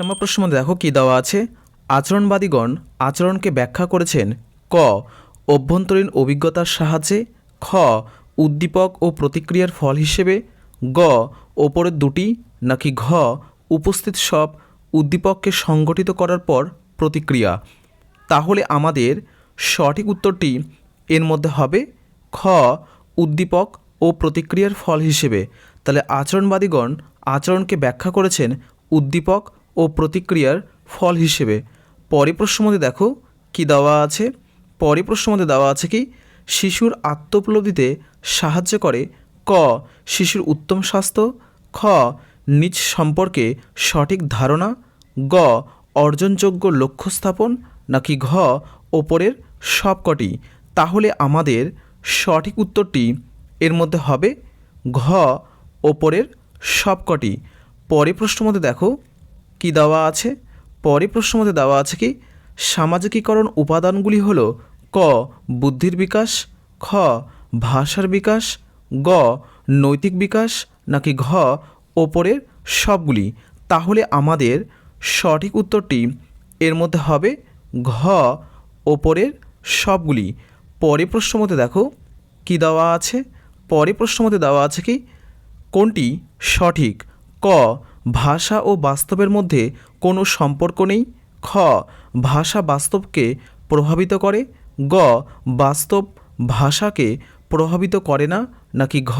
নম্বর প্রশ্ন মধ্যে দেখো কী দেওয়া আছে? আচরণবাদীগণ আচরণকে ব্যাখ্যা করেছেন ক, অভ্যন্তরীণ অভিজ্ঞতার সাহায্যে, খ, উদ্দীপক ও প্রতিক্রিয়ার ফল হিসেবে, গ, ওপরের দুটি নাকি ঘ, উপস্থিত সব উদ্দীপককে সংগঠিত করার পর প্রতিক্রিয়া। তাহলে আমাদের সঠিক উত্তরটি এর মধ্যে হবে খ, উদ্দীপক ও প্রতিক্রিয়ার ফল হিসেবে। তাহলে আচরণবাদীগণ আচরণকে ব্যাখ্যা করেছেন উদ্দীপক ও প্রতিক্রিয়ার ফল হিসেবে। পরে প্রশ্ন মধ্যে দেখো, কি দেওয়া আছে? পরে প্রশ্ন মধ্যে দেওয়া আছে কি, শিশুর আত্মোপলব্ধিতে সাহায্য করে ক, শিশুর উত্তম স্বাস্থ্য, খ, নিজ সম্পর্কে সঠিক ধারণা, গ, অর্জনযোগ্য লক্ষ্য স্থাপন, নাকি ঘ, ওপরের সবকটি। তাহলে আমাদের সঠিক উত্তরটি এর মধ্যে হবে ঘ, ওপরের সবকটি। পরে প্রশ্ন মধ্যে দেখো কি দেওয়া আছে? পরে প্রশ্ন মধ্যে দেওয়া আছে কি, সামাজিকীকরণ উপাদানগুলি হল ক, বুদ্ধির বিকাশ, খ, ভাষার বিকাশ, গ, নৈতিক বিকাশ, নাকি ঘ, ওপরের সবগুলি। তাহলে আমাদের সঠিক উত্তরটি এর মধ্যে হবে ঘ, ওপরের সবগুলি। পরে প্রশ্ন মধ্যে দেখো কি দেওয়া আছে? পরে প্রশ্ন মধ্যে দেওয়া আছে কি, কোনটি সঠিক? ক ভাষা ও বাস্তবের মধ্যে কোনো সম্পর্ক নেই। খ, ভাষা বাস্তবকে প্রভাবিত করে। গ, বাস্তব ভাষাকে প্রভাবিত করে না, নাকি ঘ,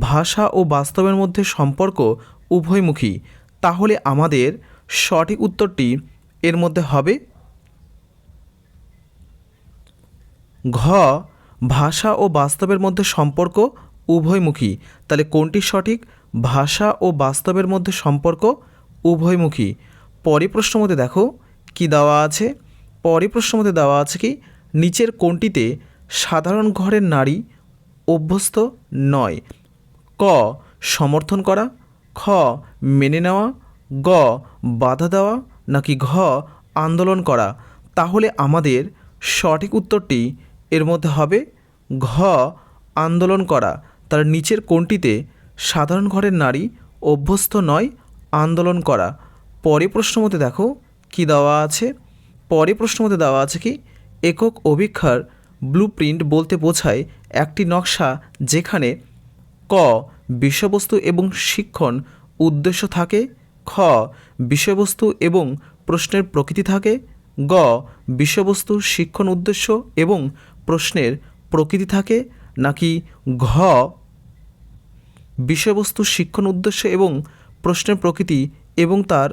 ভাষা ও বাস্তবের মধ্যে সম্পর্ক উভয়মুখী। তাহলে আমাদের সঠিক উত্তরটি এর মধ্যে হবে ঘ, ভাষা ও বাস্তবের মধ্যে সম্পর্ক উভয়মুখী। তাহলে কোনটি সঠিক? ভাষা ও বাস্তবের মধ্যে সম্পর্ক উভয়মুখী। পরে প্রশ্ন মধ্যে দেখো, কি দেওয়া আছে? পরে প্রশ্ন মধ্যে দেওয়া আছে কি, নিচের কোনটিতে সাধারণ ঘরের নারী অভ্যস্ত নয়। ক, সমর্থন করা। খ, মেনে নেওয়া। গ, বাধা দেওয়া। নাকি ঘ, আন্দোলন করা। তাহলে আমাদের সঠিক উত্তরটি এর মধ্যে হবে ঘ, আন্দোলন করা। তার নিচের কোনটিতে সাধারণ ঘরের নারী অভ্যস্ত নয়, আন্দোলন করা। পরে প্রশ্ন মতে দেখো, কি দেওয়া আছে? পরে প্রশ্ন মতে দেওয়া আছে কি, একক অভিক্ষার ব্লুপ্রিন্ট বলতে বোঝায় একটি নকশা যেখানে ক, বিষয়বস্তু এবং শিক্ষণ উদ্দেশ্য থাকে, খ, বিষয়বস্তু এবং প্রশ্নের প্রকৃতি থাকে, গ, বিষয়বস্তু, শিক্ষণ উদ্দেশ্য এবং প্রশ্নের প্রকৃতি থাকে, নাকি ঘ বিষয়বস্তু শিক্ষণ উদ্দেশ্য এবং প্রশ্নের প্রকৃতি এবং তার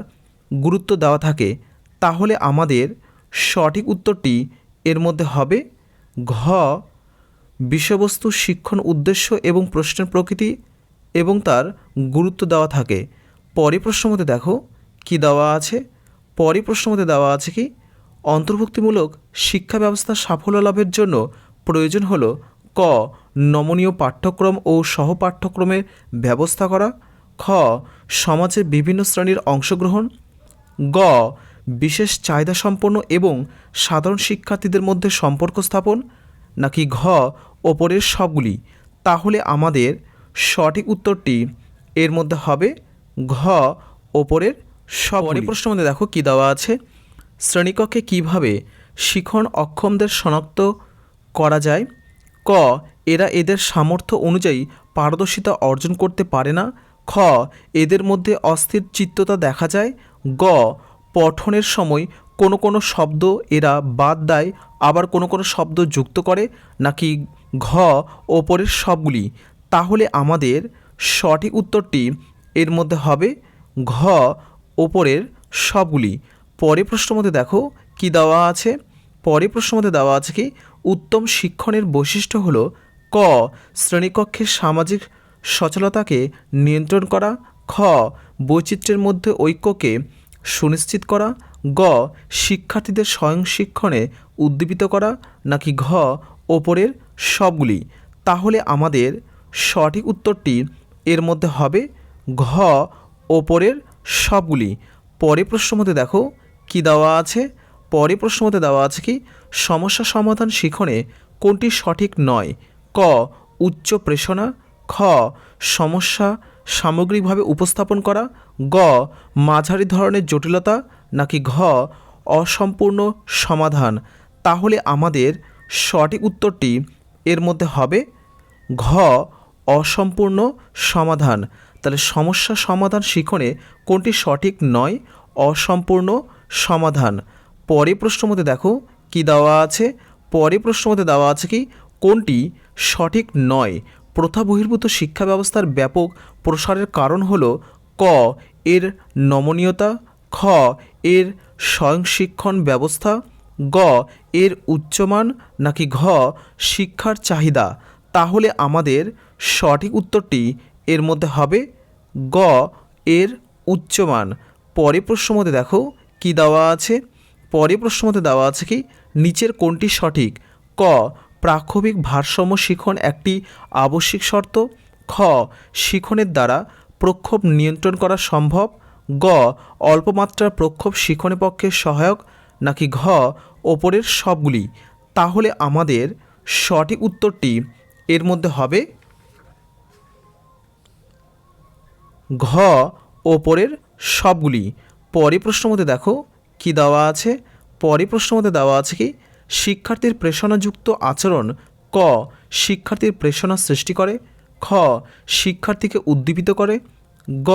গুরুত্ব দেওয়া থাকে, তাহলে আমাদের সঠিক উত্তরটি এর মধ্যে হবে ঘ, বিষয়বস্তু শিক্ষণ উদ্দেশ্য এবং প্রশ্নের প্রকৃতি এবং তার গুরুত্ব দেওয়া থাকে। পরে প্রশ্ন মধ্যে দেখো, কি দেওয়া আছে? পরে প্রশ্ন মধ্যে দেওয়া আছে কি, অন্তর্ভুক্তিমূলক শিক্ষা ব্যবস্থা সাফল্য লাভের জন্য প্রয়োজন হলো ক নমনীয় পাঠ্যক্রম ও সহপাঠ্যক্রমের ব্যবস্থা করা। খ, সমাজের বিভিন্ন শ্রেণির অংশগ্রহণ। গ, বিশেষ চাহিদা সম্পন্ন এবং সাধারণ শিক্ষার্থীদের মধ্যে সম্পর্ক স্থাপন। নাকি ঘ, ওপরের সবগুলি। তাহলে আমাদের সঠিক উত্তরটি এর মধ্যে হবে ঘ, ওপরের সব প্রশ্ন মধ্যে দেখো কী দেওয়া আছে। শ্রেণীকক্ষে কীভাবে শিখন অক্ষমদের শনাক্ত করা যায়? ক, এরা এদের সামর্থ্য অনুযায়ী পারদর্শিতা অর্জন করতে পারে না। খ, এদের মধ্যে অস্থির চিত্ততা দেখা যায়। গ, পঠনের সময় কোনো কোনো শব্দ এরা বাদ দেয়, আবার কোনো কোনো শব্দ যুক্ত করে, নাকি ঘ, ওপরের সবগুলি। তাহলে আমাদের সঠিক উত্তরটি এর মধ্যে হবে ঘ, ওপরের সবগুলি। পরে প্রশ্ন মধ্যে দেখো কি দেওয়া আছে। পরে প্রশ্ন মধ্যে দেওয়া আছে কি? উত্তম শিক্ষণের বৈশিষ্ট্য হলো ক, শ্রেণীকক্ষের সামাজিক সচলতাকে নিয়ন্ত্রণ করা, খ, বৈচিত্র্যের মধ্যে ঐক্যকে সুনিশ্চিত করা, গ, শিক্ষার্থীদের স্বয়ং শিক্ষণে উদ্দীপিত করা, নাকি ঘ, ওপরের সবগুলি। তাহলে আমাদের সঠিক উত্তরটি এর মধ্যে হবে ঘ, ওপরের সবগুলি। পরে প্রশ্ন মধ্যে দেখো, কি দেওয়া আছে? পরে প্রশ্ন মধ্যে দেওয়া আছে কি, সমস্যা সমাধান শিখনে কোনটি সঠিক নয়? ক, উচ্চ প্রেষণা, খ, সমস্যা সামগ্রিকভাবে উপস্থাপন করা, গ, মাঝারি ধরনের জটিলতা, নাকি ঘ, অসম্পূর্ণ সমাধান। তাহলে আমাদের সঠিক উত্তরটি এর মধ্যে হবে ঘ, অসম্পূর্ণ সমাধান। তাহলে সমস্যা সমাধান শিখনে কোনটি সঠিক নয়, অসম্পূর্ণ সমাধান। পরে প্রশ্ন মধ্যে দেখো কি দেওয়া আছে? পরে প্রশ্ন মধ্যে দেওয়া আছে কি, কোনটি সঠিক নয়? প্রথা বহির্ভূত শিক্ষা ব্যবস্থার ব্যাপক প্রসারের কারণ হলো ক, এর নমনীয়তা, খ, এর স্বয়ংশিক্ষণ ব্যবস্থা, গ, এর উচ্চমান, নাকি ঘ, শিক্ষার চাহিদা। তাহলে আমাদের সঠিক উত্তরটি এর মধ্যে হবে গ, এর উচ্চমান। পরে প্রশ্ন মধ্যে দেখো কি দেওয়া আছে? পরে প্রশ্ন মধ্যে দেওয়া আছে কি, নিচের কোনটি সঠিক? ক, প্রাক্ষবিক ভারসাম্য শিখন একটি আবশ্যিক শর্ত। খ, শিখনের দ্বারা প্রক্ষোভ নিয়ন্ত্রণ করা সম্ভব। গ, অল্পমাত্রার প্রক্ষোভ শিখনের পক্ষে সহায়ক। নাকি ঘ, ওপরের সবগুলি। তাহলে আমাদের সঠিক উত্তরটি এর মধ্যে হবে ঘ, ওপরের সবগুলি। পরে প্রশ্ন মধ্যে দেখো কি দেওয়া আছে? পরে প্রশ্ন মধ্যে দেওয়া আছে কি, শিক্ষার্থীর প্রেষণাযুক্ত আচরণ ক, শিক্ষার্থীর প্রেষণা সৃষ্টি করে, খ, শিক্ষার্থীকে উদ্দীপিত করে, গ,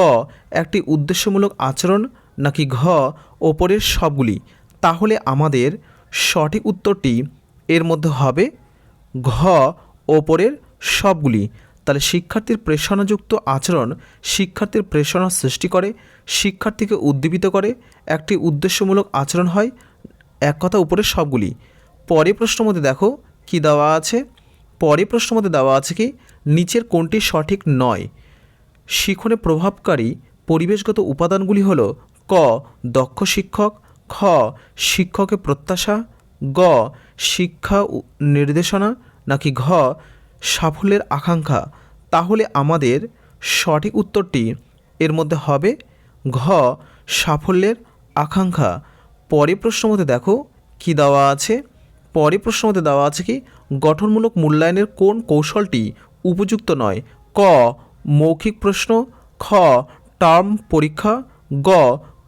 একটি উদ্দেশ্যমূলক আচরণ নাকি ঘ, ওপরের সবগুলি। তাহলে আমাদের সঠিক উত্তরটি এর মধ্যে হবে ঘ, ওপরের সবগুলি। তাহলে শিক্ষার্থীর প্রেষণাযুক্ত আচরণ শিক্ষার্থীর প্রেষণা সৃষ্টি করে, শিক্ষার্থীকে উদ্দীপিত করে। একটি উদ্দেশ্যমূলক আচরণ হয় এক কথা উপরে সবগুলি। পরে প্রশ্ন মধ্যে দেখো কি দেওয়া আছে। পরে প্রশ্ন মধ্যে দেওয়া আছে কি, নিচের কোনটি সঠিক নয়। শিখনে প্রভাবকারী পরিবেশগত উপাদানগুলি হলো ক, দক্ষ শিক্ষক, খ, শিক্ষকের প্রত্যাশা, গ, শিক্ষা নির্দেশনা, নাকি ঘ সাফল্যের আকাঙ্ক্ষা, তাহলে আমাদের সঠিক উত্তরটি এর মধ্যে হবে ঘ, সাফল্যের আকাঙ্ক্ষা। পরে প্রশ্ন মধ্যে দেখো কি দেওয়া আছে? পরে প্রশ্ন মধ্যে দেওয়া আছে কি, গঠনমূলক মূল্যায়নের কোন কৌশলটি উপযুক্ত নয়? ক, মৌখিক প্রশ্ন, খ, টার্ম পরীক্ষা, গ,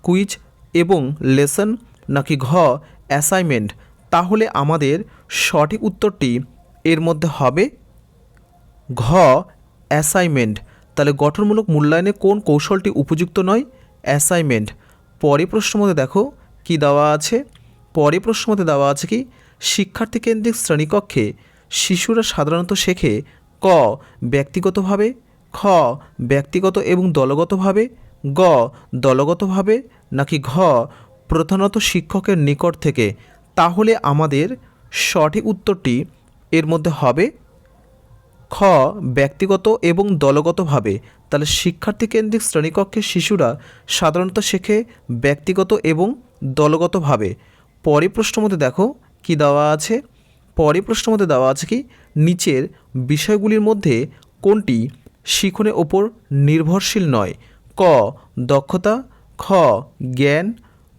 কুইজ এবং লেসন নাকি ঘ, অ্যাসাইনমেন্ট। তাহলে আমাদের সঠিক উত্তরটি এর মধ্যে হবে ঘ অ্যাসাইনমেন্ট তাহলে গঠনমূলক মূল্যায়নে কোন কৌশলটি উপযুক্ত নয়? অ্যাসাইনমেন্ট পরে প্রশ্ন মধ্যে দেখো, কি দেওয়া আছে? পরে প্রশ্ন মধ্যে দেওয়া আছে কি, শিক্ষার্থী কেন্দ্রিক শ্রেণীকক্ষে শিশুরা সাধারণত শেখে ক, ব্যক্তিগতভাবে, খ, ব্যক্তিগত এবং দলগতভাবে, গ, দলগতভাবে, নাকি ঘ, প্রধানত শিক্ষকের নিকট থেকে। তাহলে আমাদের সঠিক উত্তরটি এর মধ্যে হবে খ, ব্যক্তিগত এবং দলগতভাবে। তাহলে শিক্ষার্থী কেন্দ্রিক শ্রেণীকক্ষে শিশুরা সাধারণত শেখে ব্যক্তিগত এবং দলগতভাবে। পরে প্রশ্ন মধ্যে দেখো, কি দেওয়া আছে? পরে প্রশ্ন মধ্যে দেওয়া আছে কি, নিচের বিষয়গুলির মধ্যে কোনটি শিখনের ওপর নির্ভরশীল নয়? ক, দক্ষতা, খ, জ্ঞান,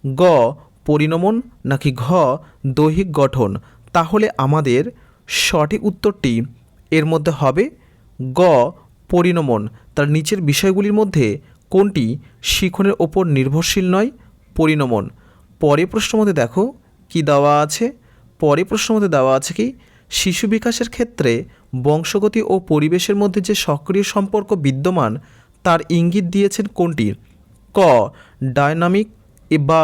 গ, পরিণমন, নাকি ঘ, দৈহিক গঠন? তাহলে আমাদের সঠিক উত্তরটি এর মধ্যে হবে গ, পরিণমন। তার নিচের বিষয়গুলির মধ্যে কোনটি শিখনের ওপর নির্ভরশীল নয়? পরিণমন। পরে প্রশ্ন মধ্যে দেখো কি দেওয়া আছে? পরে প্রশ্ন মধ্যে দেওয়া আছে কি, শিশু বিকাশের ক্ষেত্রে বংশগতি ও পরিবেশের মধ্যে যে সক্রিয় সম্পর্ক বিদ্যমান, তার ইঙ্গিত দিয়েছেন কোনটি? ক, ডায়নামিক বা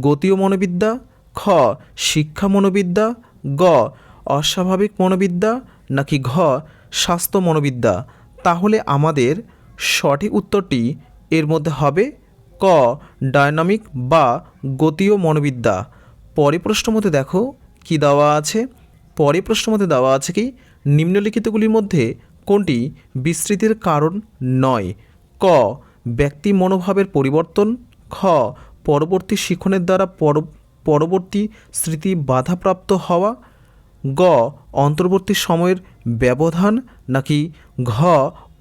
গতীয় মনোবিদ্যা। খ, শিক্ষা মনোবিদ্যা। গ, অস্বাভাবিক মনোবিদ্যা। নাকি ঘ, স্বাস্থ্য মনোবিদ্যা? তাহলে আমাদের সঠিক উত্তরটি এর মধ্যে হবে ক, ডায়নামিক বা গতীয় মনোবিদ্যা। পরে প্রশ্ন মতে দেখো কি দেওয়া আছে। পরে প্রশ্ন মতে দেওয়া আছে কি, নিম্নলিখিতগুলির মধ্যে কোনটি বিস্তৃতির কারণ নয়? ক, ব্যক্তি মনোভাবের পরিবর্তন। খ, পরবর্তী শিখনের দ্বারা পর, পরবর্তী স্মৃতি বাধাপ্রাপ্ত হওয়া। গ, অন্তর্বর্তী সময়ের ব্যবধান নাকি ঘ,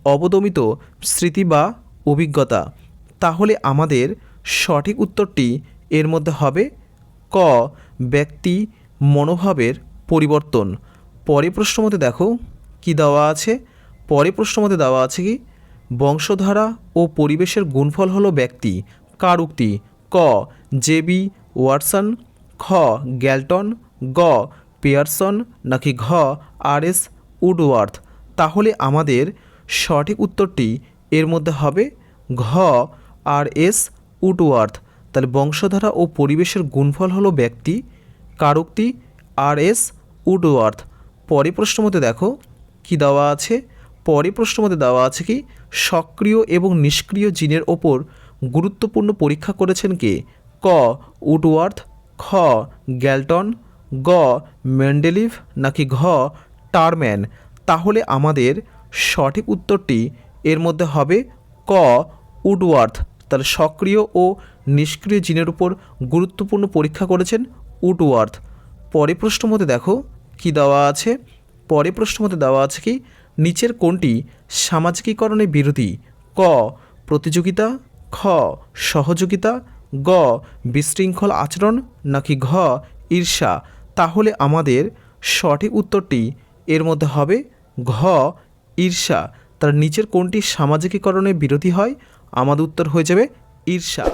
অবদমিত স্মৃতি বা অভিজ্ঞতা? তাহলে আমাদের সঠিক উত্তরটি এর মধ্যে হবে ক, ব্যক্তি মনোভাবের পরিবর্তন। পরে প্রশ্ন মধ্যে দেখো, কি দেওয়া আছে? পরে প্রশ্ন মধ্যে দেওয়া আছে কি, বংশধারা ও পরিবেশের গুণফল হলো ব্যক্তি, কার উক্তি? ক জেবি ওয়াটসন, খ, গ্যালটন, গ পিয়ারসন নাকি ঘ. আর. এস. উডওয়ার্থ? তাহলে আমাদের সঠিক উত্তরটি এর মধ্যে হবে ঘ. আর. এস. উডওয়ার্থ। তাহলে বংশধারা ও পরিবেশের গুণফল হলো ব্যক্তি, কারোক্তি, আর. এস. উডওয়ার্থ। পরে প্রশ্ন মধ্যে দেখো কি দেওয়া আছে? পরে প্রশ্ন মধ্যে দেওয়া আছে কি সক্রিয় এবং নিষ্ক্রিয় জিনের ওপর গুরুত্বপূর্ণ পরীক্ষা করেছেন কে? ক. উডওয়ার্থ, খ. গ্যালটন গ, মেন্ডেলিভ নাকি ঘ, টারম্যান? তাহলে আমাদের সঠিক উত্তরটি এর মধ্যে হবে ক, উডওয়ার্থ। তাহলে সক্রিয় ও নিষ্ক্রিয় জিনের উপর গুরুত্বপূর্ণ পরীক্ষা করেছেন উডওয়ার্থ। পরে প্রশ্ন মতে দেখো, কি দেওয়া আছে? পরে প্রশ্ন মতে দেওয়া আছে কি, নিচের কোনটি সামাজিকীকরণে বিরোধী। ক, প্রতিযোগিতা। খ, সহযোগিতা। গ, বিশৃঙ্খল আচরণ। নাকি ঘ, ঈর্ষা। তাহলে আমাদের সঠিক উত্তরটি এর মধ্যে হবে ঘ, ঈর্ষা। তার নিচের কোনটি সামাজিকীকরণে বিরোধী হয়? আমাদের উত্তর হয়ে যাবে ঈর্ষা।